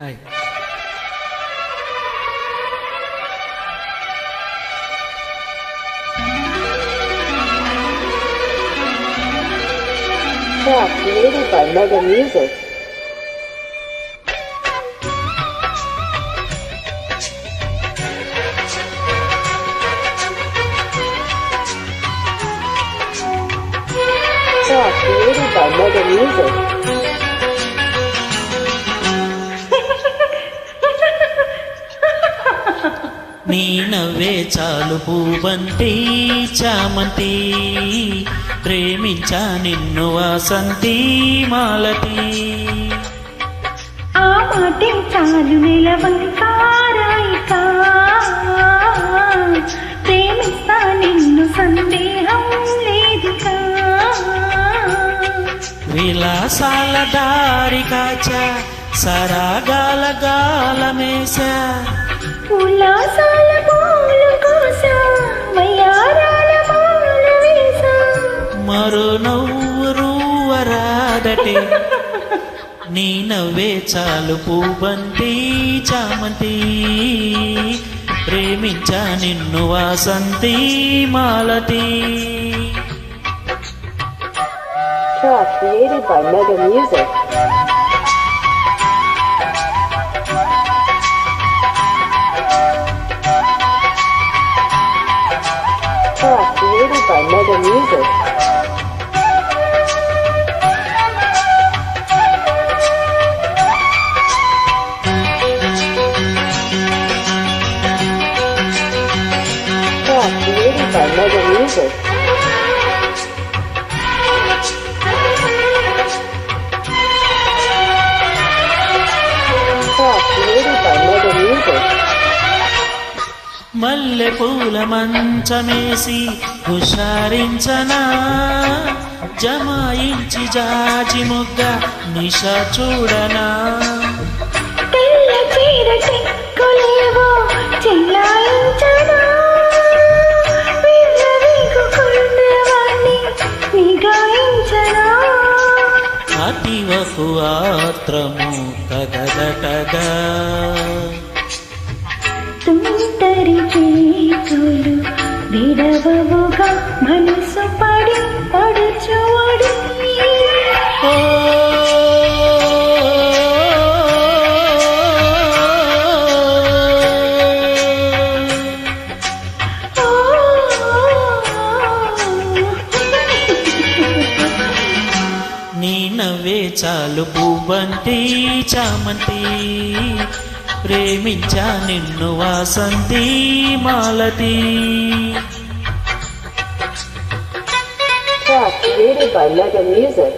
Hi Track created by Mega Music. Track created by Mega Music. నీ నవ్వే చాలు పూబంతి చామంతి. ప్రేమించా నిన్ను వాసంతి మాలతి. ఆ మాటే చాలు నిలవంకారాయికా. ప్రేమిస్తా నిన్ను సందేహం లేదుగా విలాసాల దారి కాచ సరాగాల గాలమేశా. ఉల్లాసాల పూలు కోసా వయ్యారాల పూలు వేసా. మరో నవ్వురు వరాదటే. నీ నవ్వే చాలు పూబంతి చామంతి. ప్రేమించా నిన్ను Vasanthi Malathi. Created by Mega Music. By Mega Music. మల్లె పూల మంచమేసి హుషారించనా జమాయించి జాజి ముగ్గ నిష చూడనా తెల్ల చీర చెక్కులేవో చెల్లాయించనా కదా. తుంటరి చేతులు విడవవుగా మనసు పడి పడుచువడి చాలు పూబంతి చామంతి ప్రేమించా నిన్ను Vasanthi Malathi Track created by Mega Music.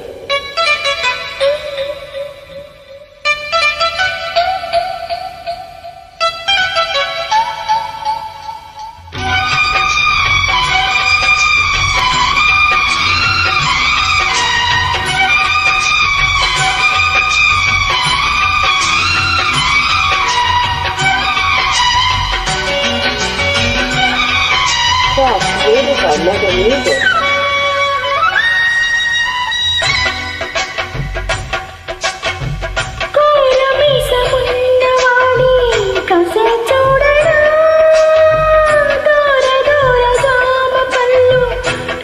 పళ్ళు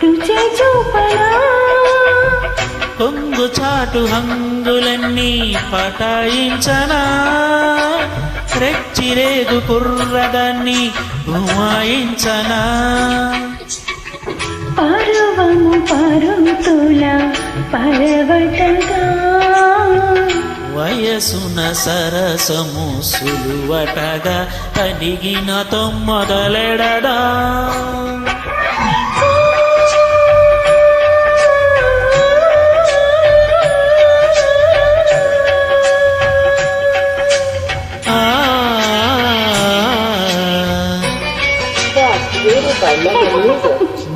రుచి చూపరా కొంగు చాటు హంగులన్నీ పటాయించనా? రెచ్చిరేగు కుర్రదాన్ని గుమాయించనా? పరువము పరుతుల పరవటగా. వయసున సరసము సులువటగా అడిగిన తొమ్మదలెడదా.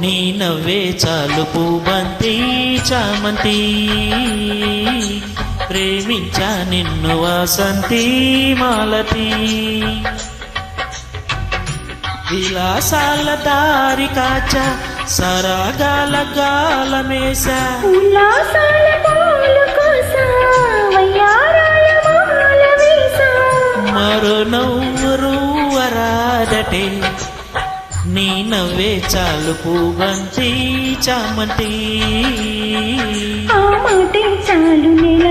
నీ నవ్వే చాలు పూబంతి చామంతి. ప్రేమించా నిన్ను వాసంతి మాలతి. విలాసాల దారి కాచ సరాగాల గాలమేశ ఉల్లాసాల మరో నవ్వు రూవరాదటే నీ నవ్వే చాలు పూబంతి చామంతి. చాలు నెల